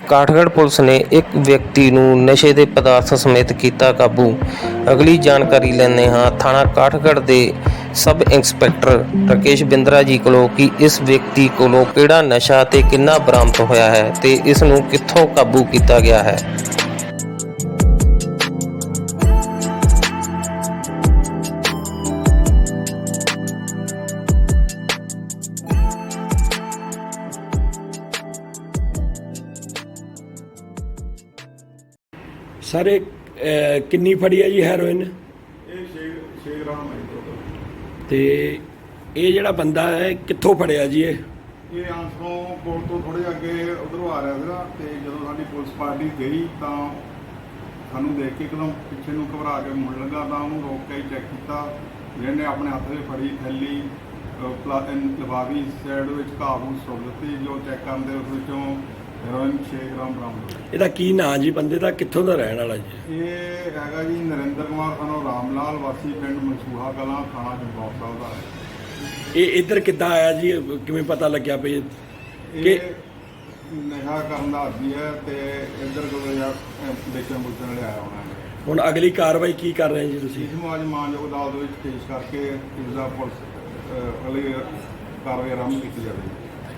Kathgarh police ਨੇ ਇੱਕ ਵਿਅਕਤੀ ਨੂੰ ਨਸ਼ੇ ਦੇ ਪਦਾਰਥ ਸਮੇਤ ਕੀਤਾ ਕਾਬੂ। ਅਗਲੀ ਜਾਣਕਾਰੀ ਲੈਂਦੇ ਹਾਂ, ਥਾਣਾ ਕਾਠਗੜ੍ਹ ਦੇ ਸਬ ਇੰਸਪੈਕਟਰ ਰਾਕੇਸ਼ ਬਿੰਦਰਾ ਜੀ ਕੋਲੋਂ ਕਿ ਇਸ ਵਿਅਕਤੀ ਕੋਲੋਂ ਕਿਹੜਾ ਨਸ਼ਾ ਤੇ ਕਿੰਨਾ ਬਰਾਮਦ ਹੋਇਆ ਹੈ ਤੇ ਇਸ ਨੂੰ ਕਿੱਥੋਂ ਕਾਬੂ ਕੀਤਾ ਗਿਆ ਹੈ। ਸਰ ਇਹ ਕਿੰਨੀ ਫੜੀ ਹੈ ਜੀ ਹੈਰੋਇਨ? ਇਹ 6 6 ਗ੍ਰਾਮ ਹੈ ਤੇ ਇਹ ਜਿਹੜਾ ਬੰਦਾ ਹੈ ਕਿੱਥੋਂ ਫੜਿਆ ਜੀ ਇਹ? ਇਹ ਆਂਸਰੋਂ ਕੋਲ ਤੋਂ ਥੋੜੇ ਅੱਗੇ ਉਧਰੋਂ ਆ ਰਿਹਾ ਸੀਗਾ ਤੇ ਜਦੋਂ ਸਾਡੀ ਪੁਲਿਸ ਪਾਰਟੀ ਗਈ ਤਾਂ ਸਾਨੂੰ ਦੇਖ ਕੇ ਇੱਕਦਮ ਪਿੱਛੇ ਨੂੰ ਘਬਰਾ ਕੇ ਮੁੜ ਲੱਗਾ ਤਾਂ ਉਹਨੂੰ ਰੋਕ ਕੇ ਚੈੱਕ ਕੀਤਾ। ਜਿਹਨੇ ਆਪਣੇ ਹੱਥ 'ਚ ਫੜੀ ਥੈਲੀ ਅਹ, ਪਲਾ- ਅਹ, ਲਿਫਾਫੀ ਸਾਈਡ ਵਿੱਚ ਕਾਬੂ ਸੁੱਟ ਦਿੱਤੀ। ਜੋ ਚੈੱਕ ਕਰਨ ਦੇ ਉਸ ਵਿੱਚੋਂ ਹੈਰੋਇਨ 6 ਗ੍ਰਾਮ ਬਰਾਮਦ ਹੋਈ ਇਹਦਾ ਕੀ ਨਾਂ ਜੀ? ਬੰਦੇ ਦਾ ਕਿੱਥੋਂ ਦਾ ਰਹਿਣ ਵਾਲਾ ਜੀ? ਇਹ ਹੈਗਾ ਜੀ ਨਰਿੰਦਰ ਕੁਮਾਰ ਸਾਨੂੰ ਰਾਮ ਲਾਲ ਵਾਸੀ ਪਿੰਡ ਮਨਸੂਹਾ ਕਲਾਂ ਥਾਣਾ ਚੰਦੌੜ ਸਾਹਿਬ ਦਾ। ਹੈ ਇਹ ਇੱਧਰ ਕਿੱਦਾਂ ਆਇਆ ਜੀ? ਕਿਵੇਂ ਪਤਾ ਲੱਗਿਆ ਵੀ ਇਹ- ਕਿ ਇਹ ਨਸ਼ਾ ਕਰਨ ਦਾ ਆਦੀ ਹੈ ਤੇ ਇੱਧਰ ਕੋਲ ਜਾਂ ਵੇਚਣ ਬੁੱਚਣ ਵਾਲੇ ਆਇਆ ਹੋਣਾ ਹੈ ਹੁਣ ਅਗਲੀ ਕਾਰਵਾਈ ਕੀ ਕਰ ਰਹੇ ਜੀ ਤੁਸੀਂ? ਇਸ ਨੂੰ ਅੱਜ ਮਾਨਯੋਗ ਅਦਾਲਤ ਵਿੱਚ ਪੇਸ਼ ਕਰਕੇ ਇਸ ਦਾ ਪੁਲਿਸ ਅਹ, ਅਗਲੀ ਕਾਰਵਾਈ ਆਰੰਭ ਕੀਤੀ ਜਾਵੇਗੀ।